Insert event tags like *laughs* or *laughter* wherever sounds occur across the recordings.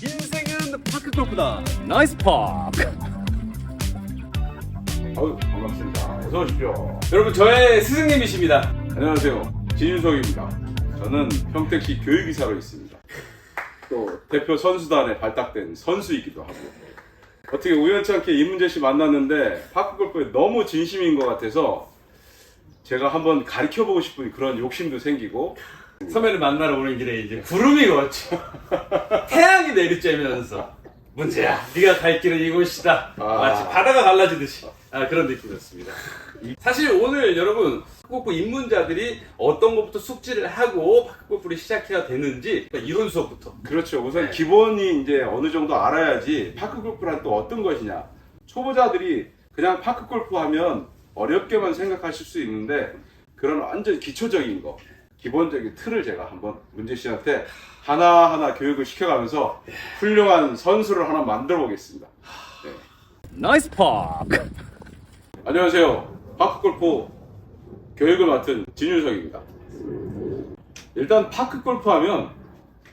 인생은 파크 골프다. 나이스 파크. 아유 반갑습니다. 어서 오십시오. 여러분 저의 스승님이십니다. 안녕하세요. 진윤석입니다. 저는 평택시 교육이사로 있습니다. 또 대표 선수단에 발탁된 선수이기도 하고 어떻게 우연치 않게 이문재 씨 만났는데 파크 골프에 너무 진심인 것 같아서 제가 한번 가르쳐 보고 싶은 그런 욕심도 생기고 선배를 만나러 오는 길에 이제 구름이 왔죠. *laughs* 태양이 내리쬐면서 문제야. 네가 갈 길은 이곳이다. 아. 마치 바다가 갈라지듯이 아, 그런 느낌이었습니다. 사실 오늘 여러분 파크골프 입문자들이 어떤 것부터 숙지를 하고 파크골프를 시작해야 되는지 이론 수업부터 그렇죠. 우선 네. 기본이 이제 어느 정도 알아야지 파크 골프란 또 어떤 것이냐. 초보자들이 그냥 파크 골프 하면 어렵게만 생각하실 수 있는데 그런 완전 기초적인 거, 기본적인 틀을 제가 한번 문재 씨한테 하나하나 교육을 시켜가면서 훌륭한 선수를 하나 만들어 보겠습니다. 네. 나이스 파크. 안녕하세요. 파크 골프 교육을 맡은 진윤석입니다. 일단 파크 골프 하면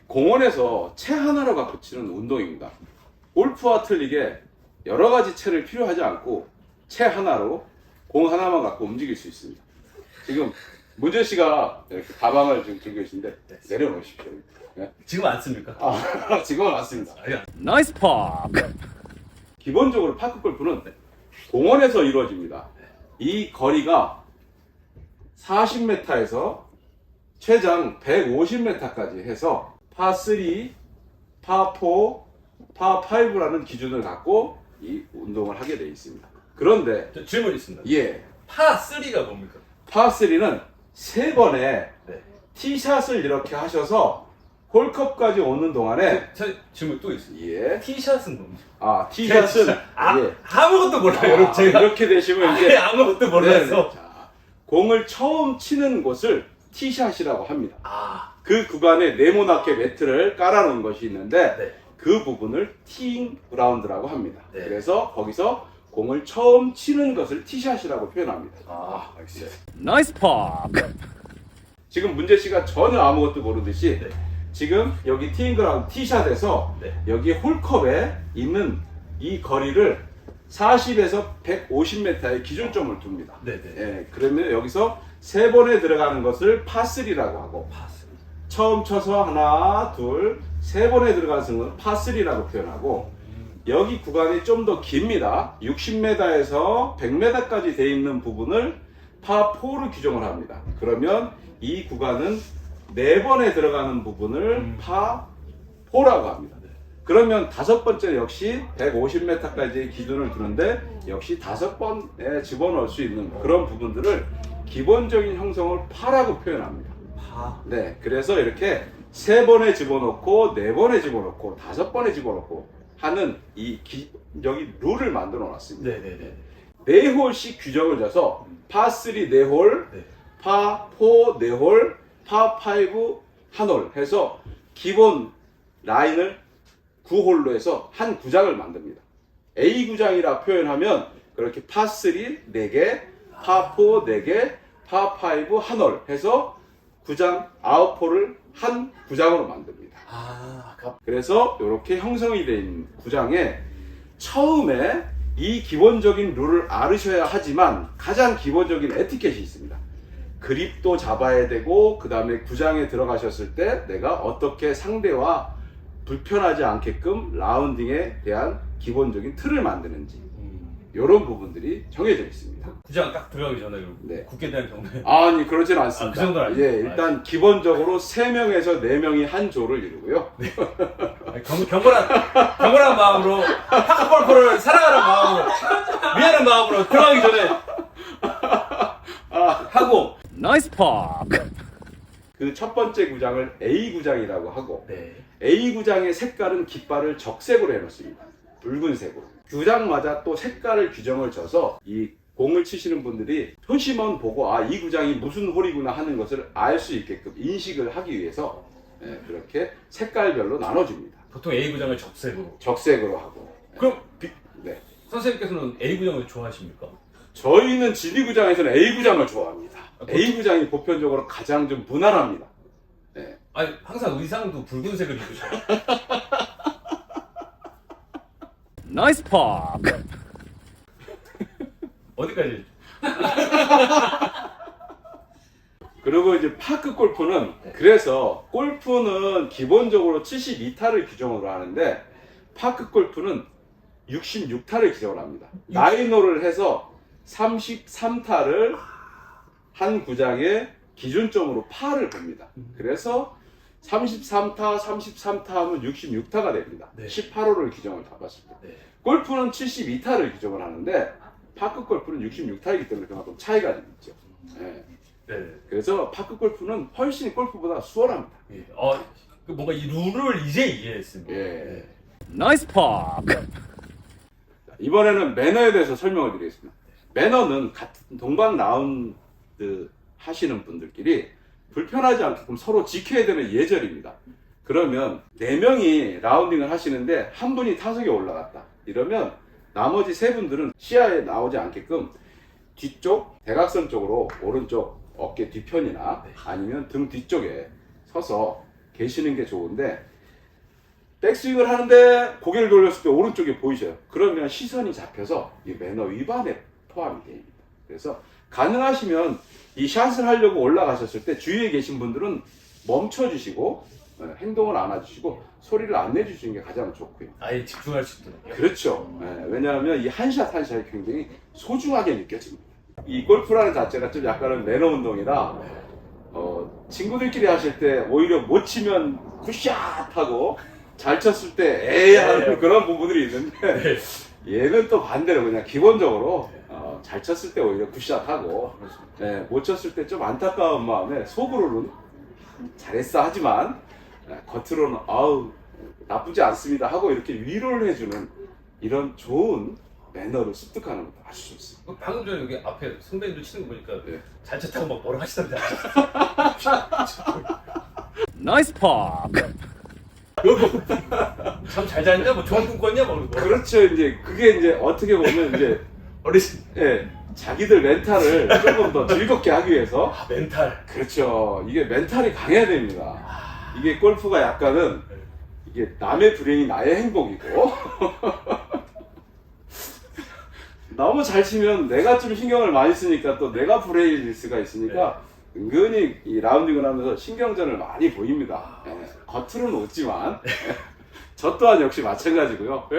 공원에서 채 하나로 갖고 치는 운동입니다. 골프와 틀리게 여러 가지 채를 필요하지 않고 채 하나로 공 하나만 갖고 움직일 수 있습니다. 지금 문재 씨가 이렇게 가방을 지금 들고 계신데 내려놓으십시오. 네. 지금 안 씁니까? 아, *laughs* 지금은 맞습니다. 나이스 파크. 기본적으로 파크 골프는 공원에서 이루어집니다. 이 거리가 40m에서 최장 150m까지 해서 파3, 파4, 파5라는 기준을 갖고 이 운동을 하게 되어 있습니다. 그런데 저 질문 있습니다. 예, 파 3가 뭡니까? 파3는 세 번에 네. 티샷을 이렇게 하셔서 홀컵까지 오는 동안에 저 질문 또 있습니다. 예, 티샷은 뭡니까? 아 티샷은 아, 예, 아무것도 몰라요, 아, 여러분. 제가 이렇게 되시면 아예 이제 아무것도 네, 몰라서. 네. 자, 공을 처음 치는 곳을 티샷이라고 합니다. 아, 그 구간에 네모나게 매트를 깔아놓은 것이 있는데 네. 그 부분을 티잉 그라운드라고 합니다. 네. 그래서 거기서 공을 처음 치는 것을 티샷이라고 표현합니다. 아, 알겠습니다. 나이스 파크 지금 문재 씨가 전혀 아무것도 모르듯이 네. 지금 여기 티잉 그라운드 티샷에서 네. 여기 홀컵에 있는 이 거리를 40에서 150m의 기준점을 둡니다. 네, 네. 예, 그러면 여기서 세 번에 들어가는 것을 파3라고 하고 봤습니다. 처음 쳐서 하나, 둘, 세 번에 들어가는 것은 파3라고 표현하고 여기 구간이 좀 더 깁니다. 60m에서 100m까지 돼 있는 부분을 파4로 규정을 합니다. 그러면 이 구간은 네 번에 들어가는 부분을 음. 파4라고 합니다. 그러면 다섯 번째 역시 150m까지의 기준을 두는데 역시 다섯 번에 집어넣을 수 있는 그런 부분들을 기본적인 형성을 파라고 표현합니다. 파. 네, 그래서 이렇게 세 번에 집어넣고 네 번에 집어넣고 다섯 번에 집어넣고 하는 이 기, 여기 룰을 만들어 놨습니다. 네, 네, 네. 네 홀씩 규정을 져서 파3 네 홀, 네. 파4 네 홀, 파5 한 홀 해서 기본 라인을 9홀로 해서 한 구장을 만듭니다. A 구장이라 표현하면 그렇게 파3 4개, 파4 4개, 파5 한 홀 해서 구장 9홀을 한 구장으로 만듭니다. 아, 아까 그래서 이렇게 형성이 된 구장에 처음에 이 기본적인 룰을 알으셔야 하지만 가장 기본적인 에티켓이 있습니다. 그립도 잡아야 되고 그 다음에 구장에 들어가셨을 때 내가 어떻게 상대와 불편하지 않게끔 라운딩에 대한 기본적인 틀을 만드는지 음, 이런 부분들이 정해져 있습니다. 구장 딱 들어가기 전에 네. 국기에 대한 경례. 아니 그러진 않습니다. 아, 그 정도는 아니에요? 예, 일단 기본적으로 3명에서 4명이 한 조를 이루고요. 아니, 경, 경건한, 경건한 마음으로, 파크 골프를 사랑하는 마음으로, 미안한 마음으로 들어가기 전에 하고. 나이스 파크 그첫 번째 구장을 A 구장이라고 하고 네. A 구장의 색깔은 깃발을 적색으로 해놓습니다. 붉은색으로. 구장마다 또 색깔을 규정을 져서 이 공을 치시는 분들이 표시만 보고 아 이 구장이 무슨 홀이구나 하는 것을 알 수 있게끔 인식을 하기 위해서 예, 그렇게 색깔별로 나눠줍니다. 보통 A 구장을 적색으로. 적색으로 하고. 그럼 비- 네. 선생님께서는 A 구장을 좋아하십니까? 저희는 진리 구장에서는 A 구장을 좋아합니다. 아, A 구장이 보편적으로 가장 좀 무난합니다. 네. 아니 항상 의상도 붉은색을 입으셔. *laughs* 나이스 파크. *laughs* 어디까지? *laughs* 그리고 이제 파크 골프는 그래서 골프는 기본적으로 72타를 규정으로 하는데 파크 골프는 66타를 규정을 합니다. 나인홀을 해서 33타를 한 구장에 기준점으로 파를 봅니다. 그래서 33타, 33타 하면 66타가 됩니다. 네. 18홀을 규정을 잡았을 때. 네. 골프는 72타를 규정을 하는데 파크 골프는 66타이기 때문에 그만큼 차이가 좀 있죠. 예. 네. 그래서 파크 골프는 훨씬 골프보다 수월합니다. 예. 어, 그 뭔가 이 룰을 이제 이해했습니다. 예. 나이스 파크. 자, 이번에는 매너에 대해서 설명을 드리겠습니다. 매너는 같은 동방 라운드 하시는 분들끼리 불편하지 않게끔 서로 지켜야 되는 예절입니다. 그러면 네 명이 라운딩을 하시는데 한 분이 타석에 올라갔다. 이러면 나머지 세 분들은 시야에 나오지 않게끔 뒤쪽 대각선 쪽으로 오른쪽 어깨 뒤편이나 아니면 등 뒤쪽에 서서 계시는 게 좋은데 백스윙을 하는데 고개를 돌렸을 때 오른쪽에 보이셔요. 그러면 시선이 잡혀서 이 매너 위반에 포함이 됩니다. 그래서 가능하시면 이 샷을 하려고 올라가셨을 때 주위에 계신 분들은 멈춰 주시고 예, 행동을 안 해주시고 소리를 안 내주시는 게 가장 좋고요. 아예 집중할 수 있도록. 그렇죠. 예, 왜냐하면 이 한 샷 한 샷이 굉장히 소중하게 느껴집니다. 이 골프라는 자체가 좀 약간은 매너 운동이라 어, 친구들끼리 하실 때 오히려 못 치면 굿샷 하고 잘 쳤을 때 에이 하는 네. 그런 부분들이 있는데 얘는 또 반대로 그냥 기본적으로 어, 잘 쳤을 때 오히려 굿샷 하고 예, 못 쳤을 때 좀 안타까운 마음에 속으로는 잘했어 하지만 예, 겉으로는 아우 나쁘지 않습니다 하고 이렇게 위로를 해주는 이런 좋은 매너를 습득하는 것도 아주 좋습니다. 그 방금 전에 여기 앞에 선배님도 치는 거 보니까 네. 잘 쳤다고 막 뭐라 하시던데. *laughs* 나이스 파크. 참잘 잤냐? 뭐 좋은 꿈 꿨냐? 뭐 뭐라. 그렇죠. 이제 그게 이제 어떻게 보면 이제 어르신. 예, 자기들 멘탈을 조금 더 즐겁게 하기 위해서 아 멘탈. 그렇죠. 이게 멘탈이 강해야 됩니다. 이게 골프가 약간은 이게 남의 불행이 나의 행복이고 *laughs* 너무 잘 치면 내가 좀 신경을 많이 쓰니까 또 내가 불행해질 수가 있으니까 은근히 이 라운딩을 하면서 신경전을 많이 보입니다. 예, 겉으로는 웃지만 *laughs* 저 또한 역시 마찬가지고요.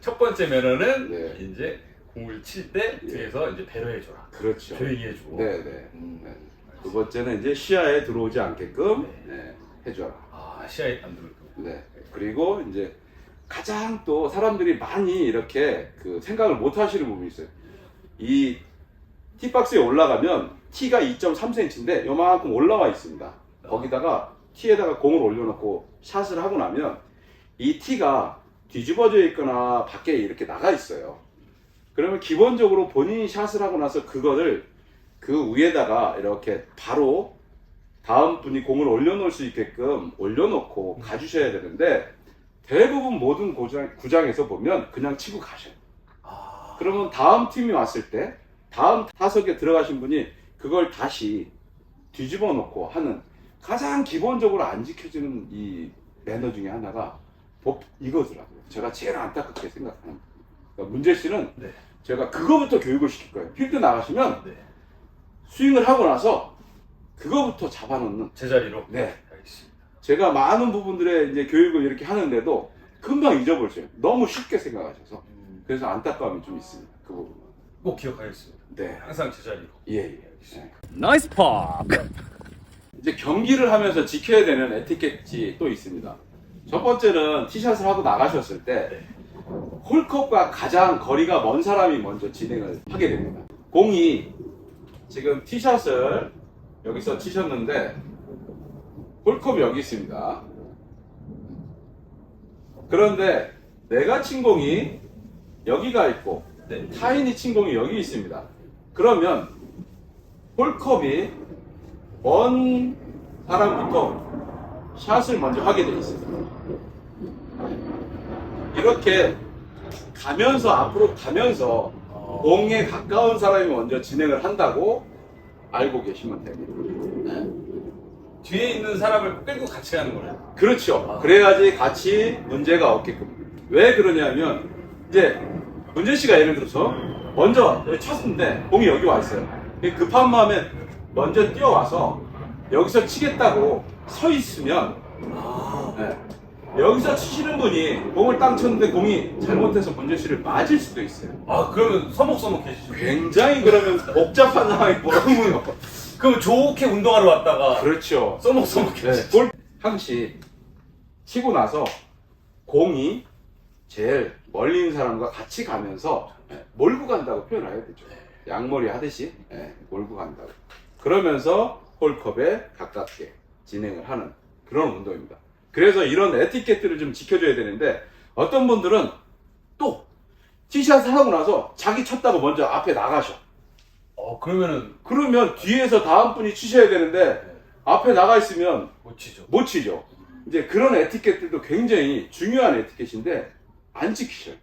첫 번째 매너는 네. 이제 공을 칠 때 뒤에서 이제 배려해줘라. 그렇죠. 조용히 해주고. 네네. 네. 두 번째는 이제 시야에 들어오지 않게끔 네, 해줘라. 아 시야에 안 들고. 네. 그리고 이제 가장 또 사람들이 많이 이렇게 그 생각을 못 하시는 부분이 있어요. 이 티박스에 올라가면 티가 2.3cm인데 요만큼 올라와 있습니다. 거기다가 티에다가 공을 올려놓고 샷을 하고 나면 이 티가 뒤집어져 있거나 밖에 이렇게 나가 있어요. 그러면 기본적으로 본인이 샷을 하고 나서 그거를 그 위에다가 이렇게 바로 다음 분이 공을 올려놓을 수 있게끔 올려놓고 가주셔야 되는데 대부분 모든 구장, 구장 에서 보면 그냥 치고 가셔요. 아 그러면 다음 팀이 왔을 때 다음 타석에 들어가신 분이 그걸 다시 뒤집어 놓고 하는 가장 기본적으로 안 지켜지는 이 매너 중에 하나가 법 이거더라고요. 제가 제일 안타깝게 생각하는. 그러니까 문재 씨는 네. 제가 그거부터 교육을 시킬 거예요. 필드 나가시면 네. 스윙을 하고 나서 그거부터 잡아놓는. 제자리로. 네. 알겠습니다. 제가 많은 부분들의 이제 교육을 이렇게 하는데도 금방 잊어버리세요. 너무 쉽게 생각하셔서. 음, 그래서 안타까움이 좀 있습니다. 그 부분. 꼭 기억하겠습니다. 네. 항상 제자리로. 예, 예. 예. 나이스 파크. 이제 경기를 하면서 지켜야 되는 에티켓이 또 있습니다. 첫 번째는 티샷을 하고 나가셨을 때 네. 홀컵과 가장 거리가 먼 사람이 먼저 진행을 하게 됩니다. 공이 지금 티샷을 여기서 치셨는데 홀컵이 여기 있습니다. 그런데 내가 친 공이 여기가 있고 네. 타인이 친 공이 여기 있습니다. 그러면 홀컵이 먼 사람부터 샷을 먼저 하게 돼 있습니다. 이렇게 가면서 앞으로 가면서 어, 공에 가까운 사람이 먼저 진행을 한다고 알고 계시면 됩니다. 네. 뒤에 있는 사람을 끌고 같이 가는 거예요. 그렇죠. 그래야지 같이 문제가 없게끔. 왜 그러냐면 이제 문재 씨가 예를 들어서 먼저 쳤는데 공이 여기 와 있어요. 급한 마음에 먼저 뛰어와서 여기서 치겠다고 서 있으면 네. 여기서 치시는 분이 공을 땅 쳤는데 공이 잘못해서 씨를 맞을 수도 있어요. 아 그러면 서먹서먹해지죠. 굉장히 그러면 복잡한 상황이 벌어지죠. 그럼 좋게 운동하러 왔다가 그렇죠. 써먹써먹해. 네, 골 항시 치고 나서 공이 제일 멀리 있는 사람과 같이 가면서 네, 몰고 간다고 표현을 해야 되죠. 양머리 하듯이 네, 몰고 간다고. 그러면서 홀컵에 가깝게 진행을 하는 그런 운동입니다. 그래서 이런 에티켓들을 좀 지켜줘야 되는데 어떤 분들은 또 티샷을 하고 나서 자기 쳤다고 먼저 앞에 나가셔. 어 그러면은 그러면 뒤에서 다음 분이 치셔야 되는데 앞에 나가 있으면 못 치죠. 못 치죠. 이제 그런 에티켓들도 굉장히 중요한 에티켓인데 안 지키셔요.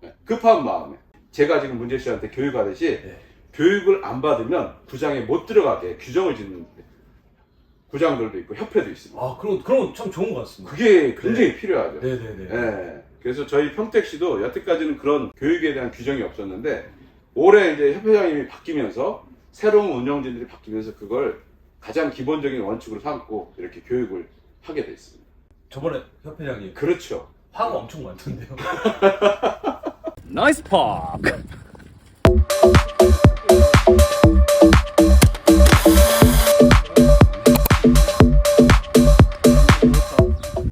네, 급한 마음에. 제가 지금 문재 씨한테 교육하듯이 네. 교육을 안 받으면 구장에 못 들어가게 규정을 짓는 구장들도 있고 협회도 있습니다. 아, 그럼, 그럼 참 좋은 것 같습니다. 그게 굉장히 네. 필요하죠. 네네네. 예. 그래서 저희 평택시도 여태까지는 그런 교육에 대한 규정이 없었는데 올해 이제 협회장님이 바뀌면서 새로운 운영진들이 바뀌면서 그걸 가장 기본적인 원칙으로 삼고 이렇게 교육을 하게 돼 있습니다. 저번에 협회장님 그렇죠. 화가 엄청 많던데요. *laughs* 나이스 팝!